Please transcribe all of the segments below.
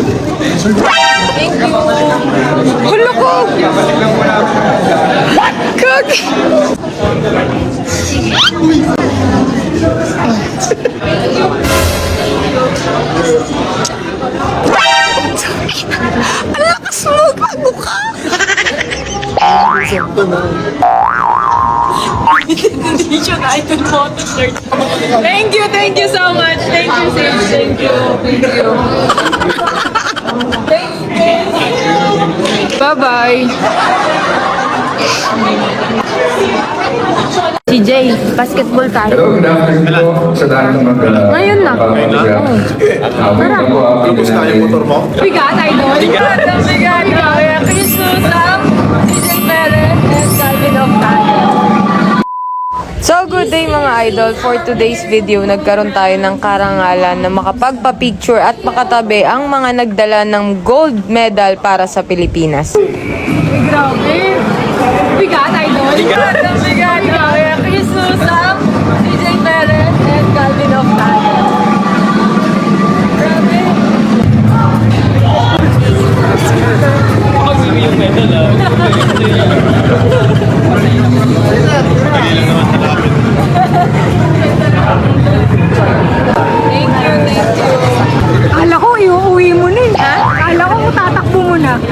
Thank you. Hulo ko! Kag! Ang lakas mo! Bago ka! Thank you, thank you so much. Thank you, sis. Thank you. Thank you. Bye-bye. Si Jay, basketball tayo. Hello, good afternoon po sa lahat ng mga Ngayon na. Ngayon Tara. Tapos na yung motor mo? Bigat, idol. Bigat, ang bigat. Kaya So, good day mga idol. For today's video, nagkaroon tayo ng karangalan na makapagpa-picture at makatabi ang mga nagdala ng gold medal para sa Pilipinas. Grabe. Bigat, idol. Bigat.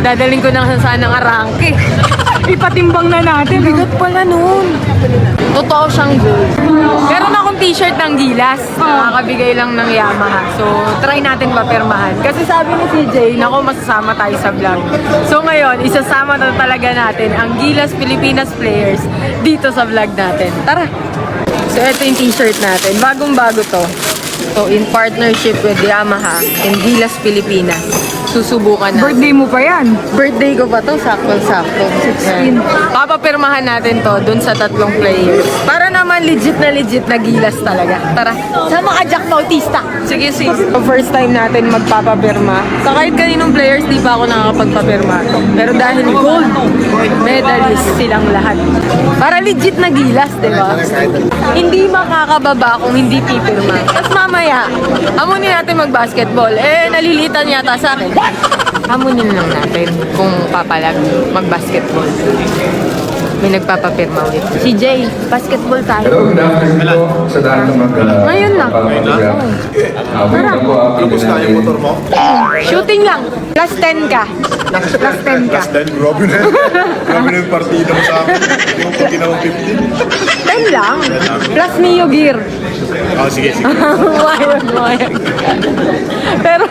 Dadaling ko na sa sanang arangke. Ipatimbang na natin. Bigat pala nun. Totoo siyang gold. Meron akong t-shirt ng Gilas. Nakakabigay lang ng Yamaha. So, try natin papirmahan. Kasi sabi ni CJ, nako masasama tayo sa vlog. So ngayon, isasama na talaga natin ang Gilas Pilipinas players dito sa vlog natin. Tara! So, ito yung t-shirt natin. Bagong-bago to. So, in partnership with Yamaha and Gilas Pilipinas. Susubukan na. Birthday mo pa yan. Birthday ko pa to, sakto-sakto. 16. Papapirmahan natin to dun sa tatlong players. Para naman legit na legit na gilas talaga. Tara. Sama ka, Jack Bautista. Sige, sis. First time natin magpapapirma. Sa kahit kaninong players, di pa ako nakakapagpapirma. Pero dahil gold medalist silang lahat. Para legit na gilas, di ba? Hindi makakababa kung hindi pipirma. Tapos mamaya, amunin natin mag-basketball. Eh, nalilitan yata sa akin. Hamunin lang natin kung papalag mag-basketball. May nagpapapirma ulit. Si Jay, basketball tayo. Hello, good afternoon po sa lahat ng mga Ngayon na. Tara. Tapos na yung motor mo? Shooting lang. Plus 10 ka. Plus 10 ka. Last time, grabe na. Grabe na yung partida mo sa akin. Yung pag ginawang 15. 10 lang. Plus Mio Gear. Ah, sige, sige. Wire, wire. Pero,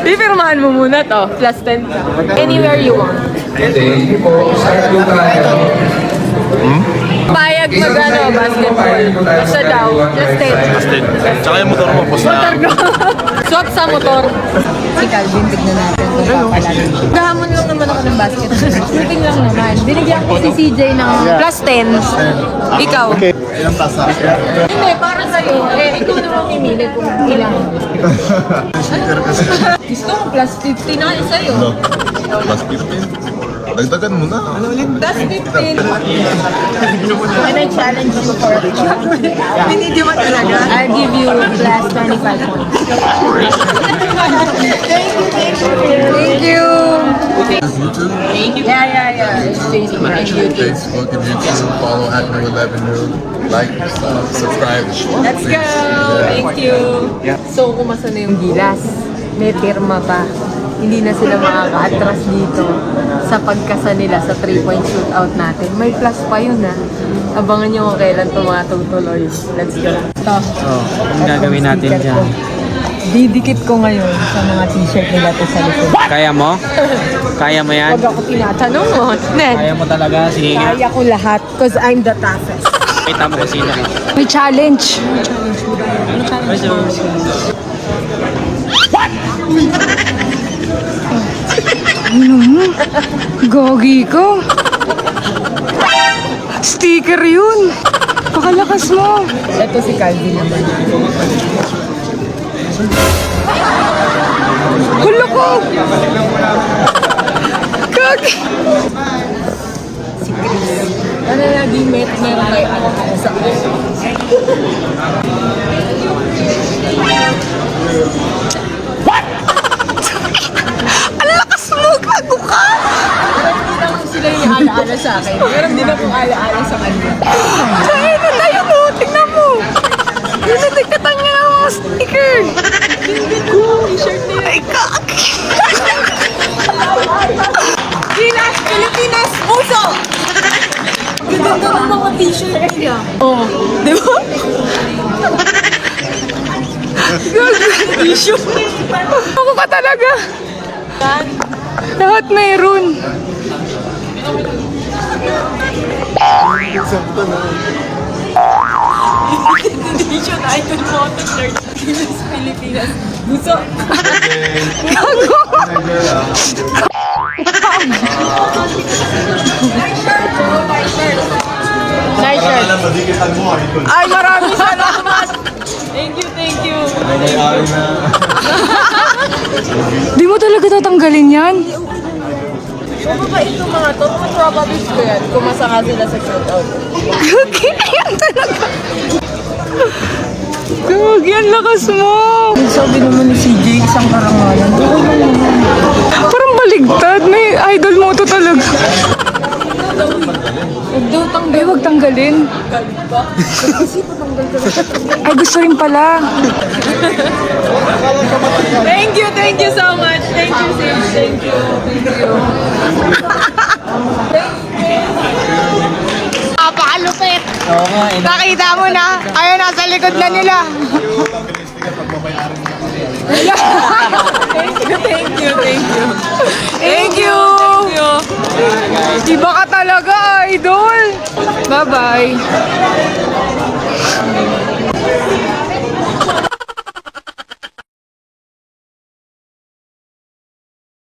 pipirmahan mo muna to. Plus 10 ka. Anywhere you want. Po tayo. Payag mag ano, basketball. Isa daw. Plus 10. Last time. Tsaka yung motor mo, boss na. Swap sa motor. Si Calvin, tignan natin kung papalagin. Gahamon lang naman ako ng basketball. Shooting lang naman. Binigyan ko si CJ ng plus 10. Ikaw. Okay. Ilang tasa? Hindi, para sa'yo. Eh, ikaw naman pimili kung ilang. Gusto mo plus 50 na sa'yo. Plus 15. Dagdagan mo na. Ano ulit? Plus 15. Can I challenge you for a Hindi mo talaga. I'll give you plus 25 points. Thank you. YouTube, Yeah, yeah, yeah. It's Facebook and YouTube. Facebook, and YouTube. Follow at New 11 New. Like, uh, subscribe. Let's go! Thank you! So, kumasa na yung gilas. May pirma pa. Hindi na sila makaka-atras dito sa pagkasa nila sa 3-point shootout natin. May plus pa yun ha. Abangan nyo kung kailan ito matutuloy. Let's go. Ito. Oh, ang gagawin natin dyan? ko. Didikit ko ngayon sa mga t-shirt nila to sa likod. Kaya mo? Kaya mo yan? Huwag ako tinatanong mo. Ned, Kaya mo talaga? Sige nga. kaya ko lahat because I'm the toughest. Kita mo kung sino ka. May challenge. Ano mo? Gogi ko. Sticker yun. Pakalakas mo. Ito si Calvin naman. Hulo ko. Kag. Ano naging met meron kayo ano alaala sa akin. Meron din akong alaala sa kanya. Saan na tayo mo? Tingnan mo. Pinatikatan niya ng mga sticker. T-shirt na yun. Ay, kak. Pinas! Pilipinas! Puso! Ganda ng mga t-shirt niya. Oo. Oh, di ba? Tissue. Ako ka talaga. Lahat mayroon. Tissue na ito photo shirt. Pinas, Pilipinas. Shirt. Alam, madikitan mo, ah, ito. Ay, maraming salamat. Thank you, thank you. Di mo talaga tatanggalin yan. Mababait itong mga to. Mga probabilis ko yan. Kumasa nga sila sa shootout. Gagi, ayan talaga. Gagi, ang lakas mo. Sabi naman ni CJ, isang karangalan. Parang baligtad. May idol mo to talaga. Huwag daw tang Ay, huwag tanggalin. Ay, gusto rin pala. Thank you, thank you so much. Thank you, sis. Thank you. Thank you. Napakalupit. Oo nga, eh. Nakita mo na. Ayun, nasa likod na nila. Thank you, thank you, thank you. Thank you. Thank you. Iba ka. Bye-bye!